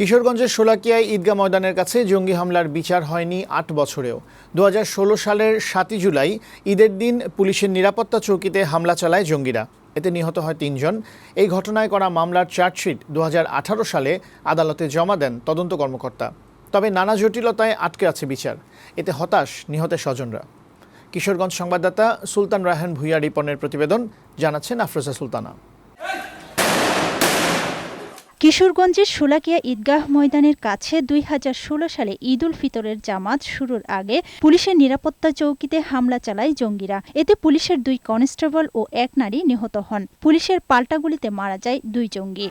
কিশোরগঞ্জের শোলাকিয়ায় ঈদগাহ ময়দানের কাছে জঙ্গি হামলার বিচার হয়নি আট বছরেও। দু হাজার ষোলো সালের সাতই জুলাই ঈদের দিন পুলিশের নিরাপত্তা চৌকিতে হামলা চালায় জঙ্গিরা। এতে নিহত হয় তিনজন। এই ঘটনায় করা মামলার চার্জশিট দু হাজার আঠারো সালে আদালতে জমা দেন তদন্ত কর্মকর্তা। তবে নানা জটিলতায় আটকে আছে বিচার। এতে হতাশ নিহতের স্বজনরা। কিশোরগঞ্জ সংবাদদাতা সুলতান রায়হান ভুইয়া রিপনের প্রতিবেদন। জানাচ্ছেন আফরোজা সুলতানা। কিশোরগঞ্জের শোলাকিয়া ঈদগাহ ময়দানের কাছে দুই হাজার ষোলো সালে ঈদ উল ফিতরের জামাত শুরুর আগে পুলিশের নিরাপত্তা চৌকিতে হামলা চালায় জঙ্গিরা। এতে পুলিশের দুই কনস্টেবল ও এক নারী নিহত হন। পুলিশের পাল্টা গুলিতে মারা যায় দুই জঙ্গি।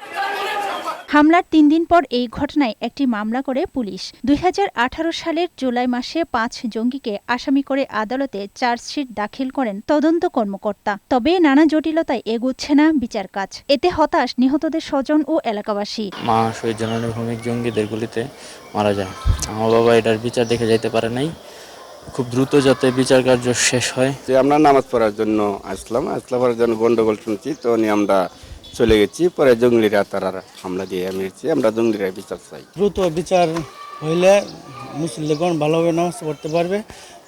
হামলার তিন দিন পর এই ঘটনায় একটি মামলা করে পুলিশ। দুই হাজার আঠারো সালের জুলাই মাসে পাঁচ জঙ্গিকে আসামি করে আদালতে চার্জশিট দাখিল করেন তদন্ত কর্মকর্তা। তবে নানা জটিলতায় এগুচ্ছে না বিচার কাজ। এতে হতাশ নিহতদের স্বজন ও এলাকাবাসী। মা শহীদ জঙ্গিদের গুলিতে মারা যায়। আমার বাবা এটার বিচার দেখে যাইতে পারে নাই। খুব দ্রুত যাতে বিচার কার্য শেষ হয়। যে আমরা নামাজ পড়ার জন্য আসলাম আসলাম পড়ার জন্য গন্ডগোল শুনছি তো নিয়ে আমরা চলে গেছি পরে জঙ্গলিরা তারা হামলা দিয়ে মেরেছি আমরা জঙ্গলিরা বিচার চাই। দ্রুত বিচার হইলে মুসলিমগণ ভালোভাবে নামাজ পড়তে পারবে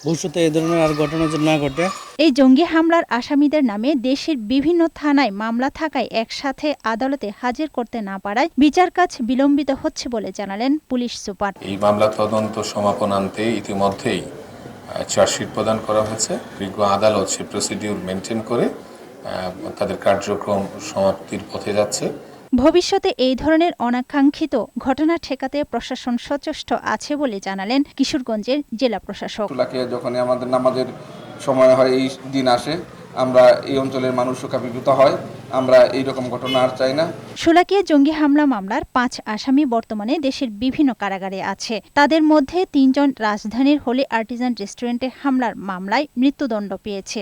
ভবিষ্যতে এই ধরনের আর ঘটনা যেন না ঘটে। এই জঙ্গি হামলার আসামিদের নামে দেশের বিভিন্ন থানায় মামলা থাকায় একসাথে আদালতে হাজির করতে না পারায় বিচার কাজ বিলম্বিত হচ্ছে বলে জানালেন পুলিশ সুপার। এই মামলা তদন্ত সমাপন আনতে ইতিমধ্যেই চার্জশিট প্রদান করা হয়েছে। বিজ্ঞ আদালত সে প্রসিডিউর মেনটেন করে তাদের কার্যক্রম সমাপ্তির পথে যাচ্ছে। ভবিষ্যতে এই ধরনের অনাকাঙ্ক্ষিত ঘটনা ঠেকাতে প্রশাসন সচেষ্ট আছে বলে জানালেন কিশোরগঞ্জের জেলা প্রশাসক। যখনই আমাদের নামাজের সময় হয় এই দিন আসে আমরা এই অঞ্চলের মানুষ শোকাবিভূত হয় আমরা এই রকম ঘটনা আর চাই না। শোলাকিয়া জঙ্গি হামলা মামলার পাঁচ আসামি বর্তমানে দেশের বিভিন্ন কারাগারে আছে। তাদের মধ্যে তিনজন রাজধানীর হোলি আর্টিজান রেস্টুরেন্টে হামলার মামলায় মৃত্যুদণ্ড পেয়েছে।